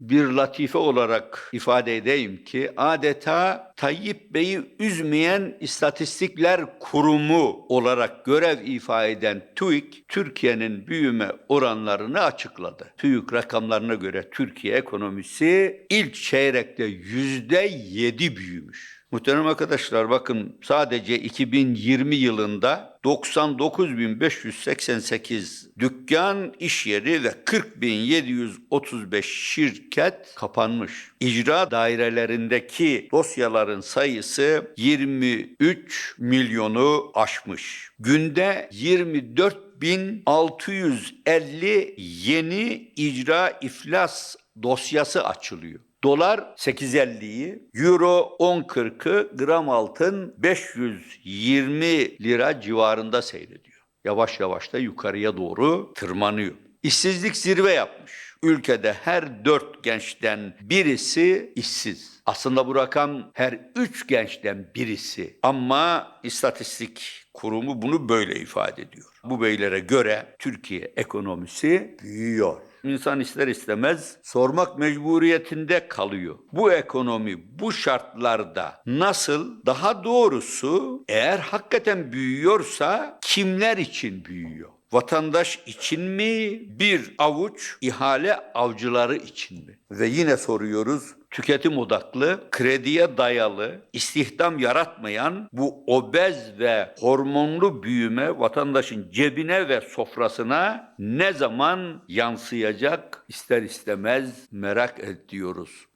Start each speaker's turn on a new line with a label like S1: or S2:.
S1: bir latife olarak ifade edeyim ki adeta Tayyip Bey'i üzmeyen istatistikler kurumu olarak görev ifa eden TÜİK, Türkiye'nin büyüme oranlarını açıkladı. TÜİK rakamlarına göre Türkiye ekonomisi ilk çeyrekte yüzde yedi büyümüş. Muhterem arkadaşlar bakın sadece 2020 yılında 99.588 dükkan, iş yeri ve 40.735 şirket kapanmış. İcra dairelerindeki dosyaların sayısı 23 milyonu aşmış. Günde 24 1650 yeni icra iflas dosyası açılıyor. Dolar 8.50'yi, Euro 10.40'ı, gram altın 520 lira civarında seyrediyor. Yavaş yavaş da yukarıya doğru tırmanıyor. İşsizlik zirve yapmış. Ülkede her dört gençten birisi işsiz. Aslında bu rakam her üç gençten birisi. Ama istatistik kurumu bunu böyle ifade ediyor. Bu beylere göre Türkiye ekonomisi büyüyor. İnsan ister istemez sormak mecburiyetinde kalıyor. Bu ekonomi bu şartlarda nasıl daha doğrusu eğer hakikaten büyüyorsa kimler için büyüyor? Vatandaş için mi bir avuç ihale avcıları için mi? Ve yine soruyoruz tüketim odaklı, krediye dayalı, istihdam yaratmayan bu obez ve hormonlu büyüme vatandaşın cebine ve sofrasına ne zaman yansıyacak ister istemez merak ediyoruz.